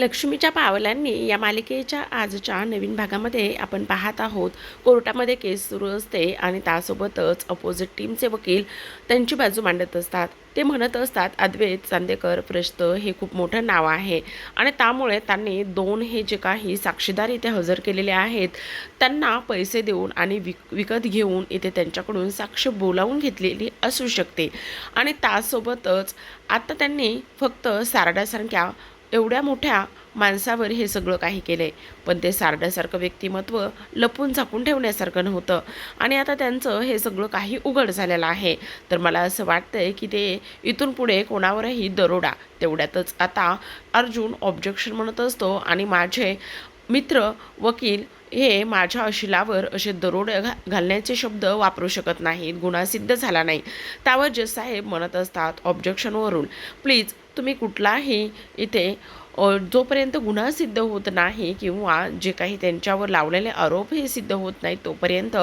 लक्ष्मीच्या पावलांनी या मालिकेच्या आजच्या नवीन भागामध्ये आपण पाहत आहोत. कोर्टामध्ये केस सुरू असते आणि त्यासोबतच अपोजिट टीमचे वकील त्यांची बाजू मांडत असतात. ते म्हणत असतात अद्वैत चांदेकर प्रश्त हे खूप मोठं नाव आहे. आणि त्यामुळे त्यांनी दोन हे जे काही साक्षीदार इथे हजर केलेले आहेत त्यांना पैसे देऊन आणि विक विकत घेऊन इथे त्यांच्याकडून साक्ष बोलावून घेतलेली असू शकते. आणि त्यासोबतच आता त्यांनी फक्त सारड्यासारख्या एवढ्या मोठ्या माणसावर हे सगळं काही केलं आहे पण ते सारड्यासारखं व्यक्तिमत्व लपून झाकून ठेवण्यासारखं नव्हतं. आणि आता त्यांचं हे सगळं काही उघड झालेलं आहे. तर मला असं वाटतंय की ते इथून पुढे कोणावरही दरोडा तेवढ्यातच. आता अर्जुन ऑब्जेक्शन म्हणत असतो आणि माझे मित्र वकील हे माझ्या अशिलावर असे दरोडे घा घालण्याचे शब्द वापरू शकत नाहीत. गुन्हा सिद्ध झाला नाही. त्यावर जज साहेब म्हणत असतात ऑब्जेक्शनवरून प्लीज तुम्ही कुठलाही इथे जोपर्यंत गुन्हा सिद्ध होत नाही किंवा जे काही त्यांच्यावर लावलेले आरोप हे सिद्ध होत नाही तोपर्यंत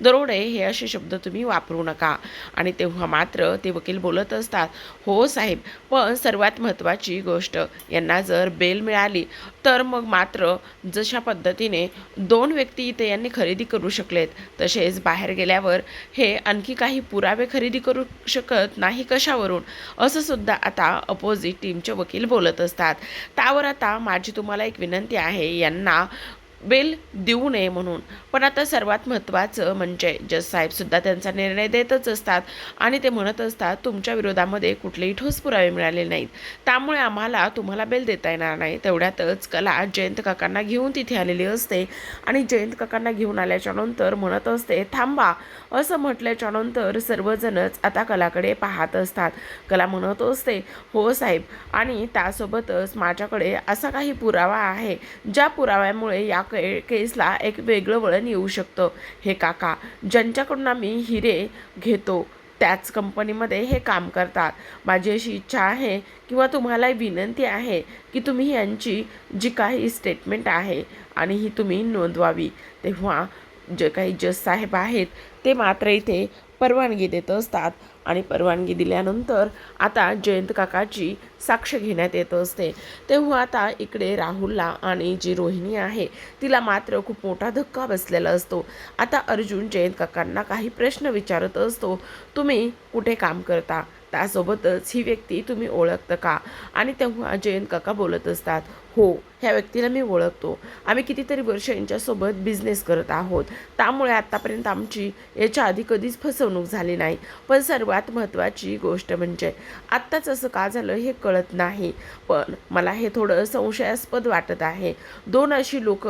दरोडे हे असे शब्द तुम्ही वापरू नका. आणि तेव्हा मात्र ते वकील बोलत असतात हो साहेब पण सर्वात महत्त्वाची गोष्ट यांना जर बेल मिळाली तर मग मात्र जशा पद्धतीने दोन व्यक्ती इथे यांनी खरेदी करू शकलेत तसेच बाहेर गेल्यावर हे आणखी काही पुरावे खरेदी करू शकत नाही कशावरून? असं सुद्धा आता अपोजिट टीमचे वकील बोलत असतात. त्यावर आता माझी तुम्हाला एक विनंती आहे यांना बेल देऊ नये म्हणून. पण आता सर्वात महत्त्वाचं म्हणजे जज साहेबसुद्धा त्यांचा निर्णय देतच असतात. आणि ते म्हणत असतात तुमच्या विरोधामध्ये कुठलेही ठोस पुरावे मिळाले नाहीत. त्यामुळे आम्हाला तुम्हाला बेल देता येणार नाही. तेवढ्यातच कला जयंत काकांना घेऊन तिथे आलेली असते. आणि जयंत काकांना घेऊन आल्याच्यानंतर म्हणत असते थांबा. असं म्हटल्याच्या नंतर सर्वजणच आता कलाकडे पाहत असतात. कला म्हणत असते हो साहेब. आणि त्यासोबतच माझ्याकडे असा काही पुरावा आहे. ज्या पुराव्यामुळे या के केसला एक वेगळं वळण येऊ शकतं. हे काका ज्यांच्याकडून आम्ही हिरे घेतो त्याच कंपनीमध्ये हे काम करतात. माझी अशी इच्छा आहे किंवा तुम्हाला विनंती आहे की तुम्ही यांची जी काही स्टेटमेंट आहे आणि ही तुम्ही नोंदवावी. तेव्हा जे काही जज साहेब आहेत ते मात्र इथे परवानगी देत असतात. आणि परवानगी दिल्यानंतर आता जयंत काकाची साक्ष घेण्यात येत असते. तेव्हा आता इकडे राहुलला आणि जी रोहिणी आहे तिला मात्र खूप मोठा धक्का बसलेला असतो. आता अर्जुन जयंत काकांना काही प्रश्न विचारत असतो तुम्ही कुठे काम करता? त्यासोबतच ही व्यक्ती तुम्ही ओळखता का? आणि तेव्हा जयंत काका बोलत असतात हो ह्या व्यक्तीला मी ओळखतो. आम्ही कितीतरी वर्ष यांच्यासोबत बिझनेस करत आहोत. त्यामुळे आत्तापर्यंत आमची याच्या आधी कधीच फसवणूक झाली नाही. पण सर्व सर्वात महत्त्वाची गोष्ट म्हणजे आत्ताच असं का झालं हे कळत नाही. पण मला हे थोडं संशयास्पद वाटत आहे. दोन अशी लोक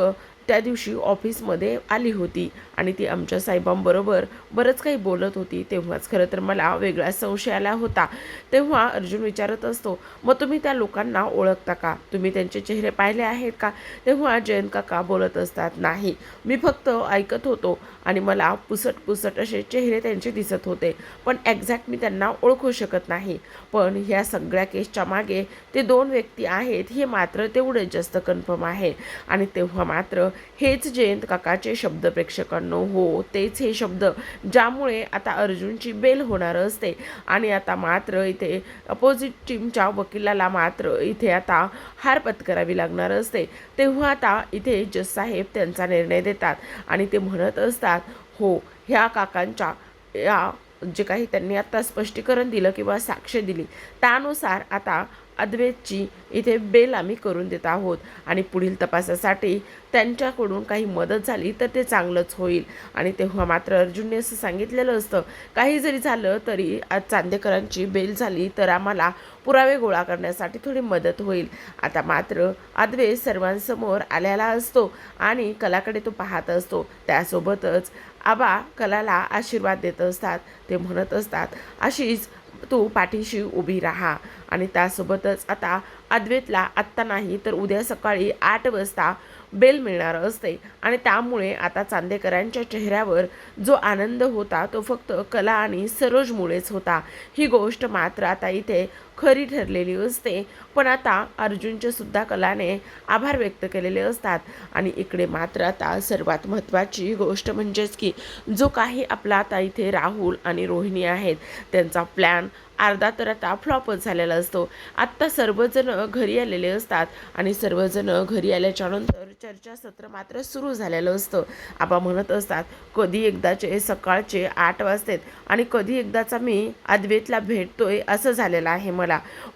त्या दिवशी ऑफिसमध्ये आली होती आणि ती आमच्या साहेबांबरोबर बरंच काही बोलत होती. तेव्हाच खरं तर मला वेगळा संशय आला होता. तेव्हा अर्जुन विचारत असतो मग तुम्ही त्या लोकांना ओळखता का? तुम्ही त्यांचे चेहरे पाहिले आहेत का? तेव्हा जयंत काका बोलत असतात नाही मी फक्त ऐकत होतो आणि मला पुसट पुसट असे चेहरे त्यांचे दिसत होते. पण एक्झॅक्ट मी त्यांना ओळखू शकत नाही. पण ह्या सगळ्या केसच्या मागे ते दोन व्यक्ती आहेत हे मात्र तेवढे जास्त कन्फर्म आहे. आणि तेव्हा मात्र हेच जयंत काकाचे शब्द प्रेक्षकांनो. हो तेच हे शब्द ज्यामुळे आता अर्जुनची बेल होणार असते. आणि आता मात्र इथे अपोजिट टीमच्या वकिलाला मात्र इथे आता हार पत्करावी लागणार असते. तेव्हा आता इथे जससाहेब त्यांचा निर्णय देतात आणि ते म्हणत असतात हो ह्या काकांच्या या जे काही त्यांनी आत्ता स्पष्टीकरण दिलं किंवा साक्ष दिली त्यानुसार आता अद्वैतची इथे बेल आम्ही करून देत आहोत आणि पुढील तपासासाठी त्यांच्याकडून काही मदत झाली तर ते चांगलंच होईल. आणि तेव्हा मात्र अर्जुनने असं सांगितलेलं असतं काही जरी झालं तरी आज चांदेकरांची बेल झाली तर आम्हाला पुरावे गोळा करण्यासाठी थोडी मदत होईल. आता मात्र अद्वैत सर्वांसमोर आलेला असतो आणि कलाकडे तो पाहत असतो. त्यासोबतच आबा कलाला आशीर्वाद देत असतात ते म्हणत असतात अशीच तू पाठीशी उभी राहा. आणि त्यासोबतच आता अद्वैतला आत्ता नाही तर उद्या सकाळी आठ वाजता बेल मिळणार असते. आणि त्यामुळे आता चांदेकरांच्या चेहऱ्यावर जो आनंद होता तो फक्त कला आणि सरोजमुळेच होता. ही गोष्ट मात्र आता इथे खरी ठरलेली असते. पण आता अर्जुनचे सुद्धा कलाने आभार व्यक्त केलेले असतात. आणि इकडे मात्र आता सर्वात महत्त्वाची गोष्ट म्हणजेच की जो काही आपला आता इथे राहुल आणि रोहिणी आहेत त्यांचा प्लॅन अर्धा तर आता फ्लॉपच झालेला असतो. आत्ता सर्वजण घरी आलेले असतात आणि सर्वजण घरी आल्याच्यानंतर चर्चासत्र मात्र सुरू झालेलं असतं. आबा म्हणत असतात कधी एकदाचे सकाळचे आठ वाजतात आणि कधी एकदाचा मी अद्वेतला भेटतोय असं झालेलं आहे मला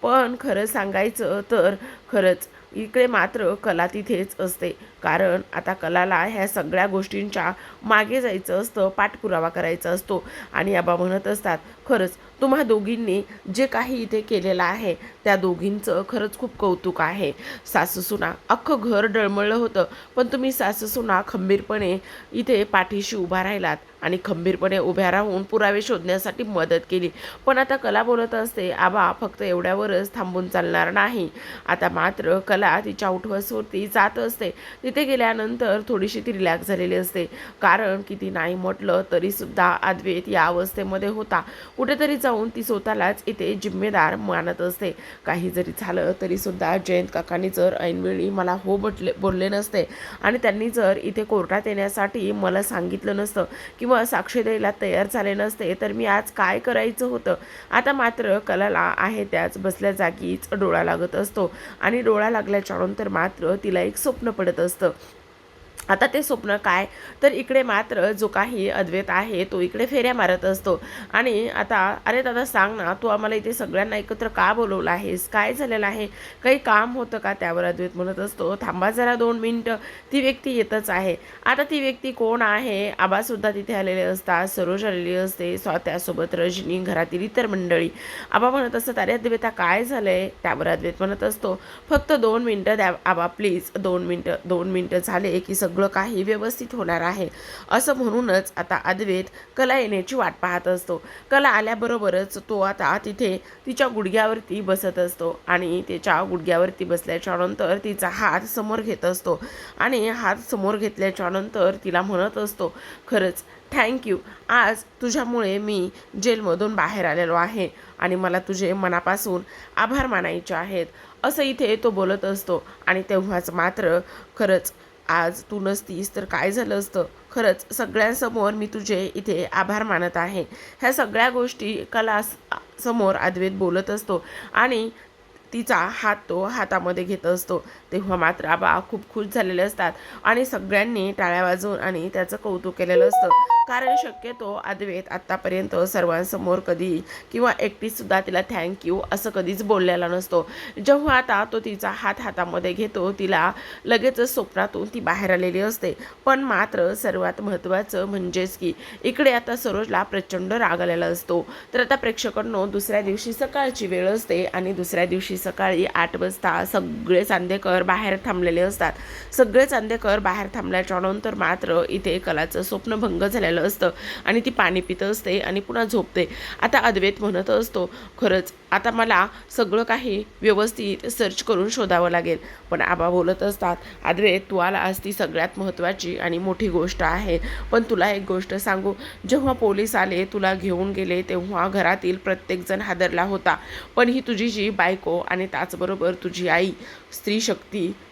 पण खरं सांगायचं तर खरंच इकडे मात्र कला तिथेच असते. कारण आता कलाला ह्या सगळ्या गोष्टींच्या मागे जायचं असतं पाठपुरावा करायचा असतो. आणि आबा म्हणत असतात खरंच तुम्हा दोघींनी जे काही इथे केलेलं आहे त्या दोघींचं खरंच खूप कौतुक आहे. सासूसुना अख्खं घर डळमळलं होतं पण तुम्ही सासूसुना खंबीरपणे इथे पाठीशी उभा राहिलात आणि खंबीरपणे उभ्या राहून पुरावे शोधण्यासाठी मदत केली. पण आता कला बोलत असते आबा फक्त एवढ्यावरच थांबून चालणार नाही. आता मात्र कला तिच्या उठवसवरती जात असते. तिथे गेल्यानंतर थोडीशी ती रिलॅक्स झालेली असते. कारण किती नाही म्हटलं तरीसुद्धा अद्वैत या अवस्थेमध्ये होता. कुठेतरी जाऊन ती स्वतःलाच इथे जिम्मेदार मानत असते. काही जरी झालं तरीसुद्धा जयंत काकांनी जर ऐनवेळी मला हो म्हटले बोलले नसते आणि त्यांनी जर इथे कोर्टात येण्यासाठी मला सांगितलं नसतं किंवा साक्ष द्यायला तयार झाले नसते तर मी आज काय करायचं होतं? आता मात्र कलाला आहे त्याच बसल्या जागीच डोळा लागत असतो आणि डोळा लाग नंतर मात्र तिला एक स्वप्न पडत असतं. आता ते स्वप्न काय? तर इकडे मात्र जो काही अद्वैत आहे तो इकडे फेऱ्या मारत असतो. आणि आता अरे दादा सांग ना तू आम्हाला इथे सगळ्यांना एकत्र का बोलवलं आहेस? काय झालेलं आहे? काही काम होतं का त्यावर? अद्वैत म्हणत असतो. थांबा जरा दोन मिनटं. ती व्यक्ती येतच आहे. आता ती व्यक्ती कोण आहे? आबासुद्धा तिथे आलेले असतात. सरोज आलेली असते. स्व त्यासोबत रजनी घरातील इतर मंडळी. आबा म्हणत असतात अरे अद्वैता काय झालं आहे त्यावर अद्वैत म्हणत असतो. फक्त दोन मिनटं द्या आबा प्लीज. दोन मिनटं दोन मिनटं झाले की सगळं सगळं काही व्यवस्थित होणार आहे. असं म्हणूनच आता अद्वैत कला येण्याची वाट पाहत असतो. कला आल्याबरोबरच तो आता तिथे तिच्या गुडघ्यावरती बसत असतो आणि त्याच्या गुडघ्यावरती बसल्याच्यानंतर तिचा हात समोर घेत असतो आणि हात समोर घेतल्याच्यानंतर तिला म्हणत असतो खरंच थँक्यू आज तुझ्यामुळे मी जेलमधून बाहेर आलेलो आहे आणि मला तुझे मनापासून आभार मानायचे आहेत. असं इथे तो बोलत असतो आणि तेव्हाच मात्र खरंच आज तू नसतीस तर काय झालं असतं? खरंच सगळ्यांसमोर मी तुझे इथे आभार मानत आहे. ह्या सगळ्या गोष्टी कला समोर अद्वैत बोलत असतो. आणि तिचा हात तो हातामध्ये घेत असतो. तेव्हा मात्र आबा खूप खुश झालेले असतात आणि सगळ्यांनी टाळ्या वाजवून आणि त्याचं कौतुक केलेलं असतं. कारण शक्यतो अद्वैत आत्तापर्यंत सर्वांसमोर कधी किंवा एकटीसुद्धा तिला थँक्यू असं कधीच बोललेला नसतो. जेव्हा आता तो तिचा हात हातामध्ये घेतो तिला लगेचच स्वप्नातून ती बाहेर आलेली असते. पण मात्र सर्वात महत्त्वाचं म्हणजेच की इकडे आता सरोजला प्रचंड राग आलेला असतो. तर आता प्रेक्षकांनो दुसऱ्या दिवशी सकाळची वेळ असते आणि दुसऱ्या दिवशी सकाळी आठ वाजता सगळे चांदेकर बाहेर थांबलेले असतात. सगळे चांदेकर बाहेर थांबल्याच्या नंतर मात्र इथे कलाचं स्वप्नभंग झालेलं असतं आणि ती पाणी पित असते आणि पुन्हा झोपते. आता अद्वैत म्हणत असतो खरंच आता मला सगळं काही व्यवस्थित सर्च करून शोधावं लागेल. पण आबा बोलत असतात अद्वैत तू आला आज ती सगळ्यात महत्त्वाची आणि मोठी गोष्ट आहे. पण तुला एक गोष्ट सांगू जेव्हा पोलीस आले तुला घेऊन गेले तेव्हा घरातील प्रत्येकजण हादरला होता. पण ही तुझी जी बायको आणि त्याचबरोबर तुझी आई स्त्री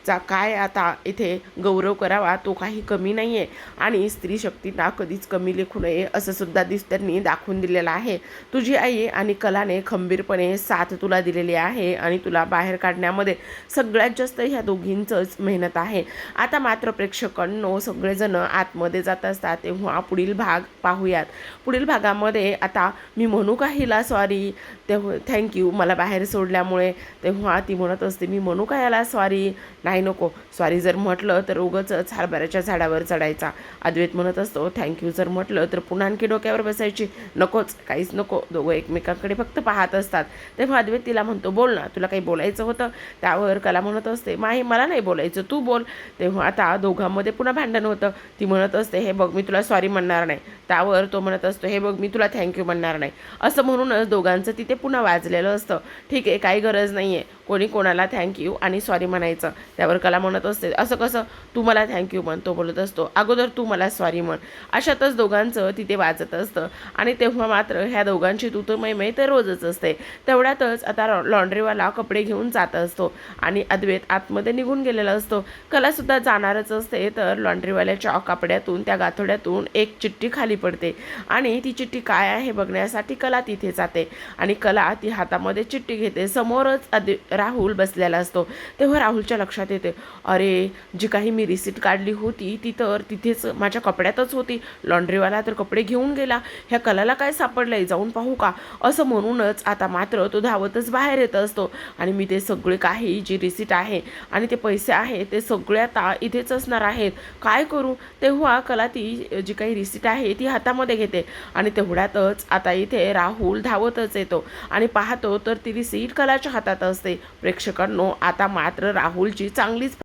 चा काय आता इथे गौरव करावा तो काही कमी नाही आहे आणि स्त्री शक्तींना कधीच कमी लेखू नये असं सुद्धा दिस त्यांनी दाखवून दिलेलं आहे. तुझी आई आणि कलाने खंबीरपणे साथ तुला दिलेली आहे आणि तुला बाहेर काढण्यामध्ये सगळ्यात जास्त ह्या दोघींचंच मेहनत आहे. आता मात्र प्रेक्षकांनो सगळेजण आतमध्ये जात असतात तेव्हा पुढील भाग पाहूयात. पुढील भागामध्ये आता मी म्हणू का हिला सॉरी तेव्हा थँक्यू मला बाहेर सोडल्यामुळे तेव्हा ती म्हणत असते मी म्हणू का याला सॉरी नाही नको. सॉरी जर म्हटलं तर उगंच हरभऱ्याच्या झाडावर चढायचा. अद्वैत म्हणत असतो थँक्यू जर म्हटलं तर पुन्हा आणखी डोक्यावर बसायची. नकोच काहीच नको. दोघं एकमेकांकडे फक्त पाहत असतात. तेव्हा अद्वैत तिला म्हणतो बोल ना तुला काही बोलायचं होतं? त्यावर कला म्हणत असते माही मला नाही बोलायचं तू बोल. तेव्हा आता दोघांमध्ये पुन्हा भांडण होतं. ती म्हणत असते हे बघ मी तुला सॉरी म्हणणार नाही. त्यावर तो म्हणत असतो हे बघ मी तुला थँक्यू म्हणणार नाही. असं म्हणूनच दोघांचं तिथे पुन्हा वाजलेलं असतं. ठीक आहे काही गरज नाही आहे कोणी कोणाला थँक्यू आणि सॉरी म्हणायचं. त्यावर कला म्हणत असते. असं कसं? तू मला थँक्यू म्हण तो बोलत असतो. अगोदर तू मला सॉरी म्हण. अशातच दोघांचं तिथे वाजत असतं. आणि तेव्हा मात्र ह्या दोघांची तू तर मैमय तर रोजच असते. तेवढ्यातच आता लॉन्ड्रीवाला कपडे घेऊन जात असतो. आणि अद्वैत आतमध्ये निघून गेलेला असतो. कलासुद्धा जाणारच असते तर लॉन्ड्रीवाल्याच्या कपड्यातून त्या गाथोड्यातून एक चिठ्ठी खाली पडते. आणि ती चिठ्ठी काय आहे बघण्यासाठी कला तिथे जाते. आणि कला ती हातामध्ये चिठ्ठी घेते. समोरच अद्वै राहुल बसलेला असतो. तेव्हा राहुलच्या लक्षात येते अरे जी काही मी रिसिट काढली होती ती तर तिथेच माझ्या कपड्यातच होती. लॉन्ड्रीवाला तर कपडे घेऊन गेला. ह्या कलाला काय सापडलंय? जाऊन पाहू का? असं म्हणूनच आता मात्र तो धावतच बाहेर येत असतो. आणि मी ते सगळे काही जी रिसिट आहे आणि ते पैसे आहे ते सगळे आता इथेच असणार आहेत. काय करू? तेव्हा कला ती जी काही रिसिट आहे ती हातामध्ये घेते. आणि तेवढ्यातच आता इथे राहुल धावतच येतो. आणि पाहतो तर ती रिसीट कलाच्या हातात असते. प्रेक्षकांनो आता मात्र राहुलची चांगलीच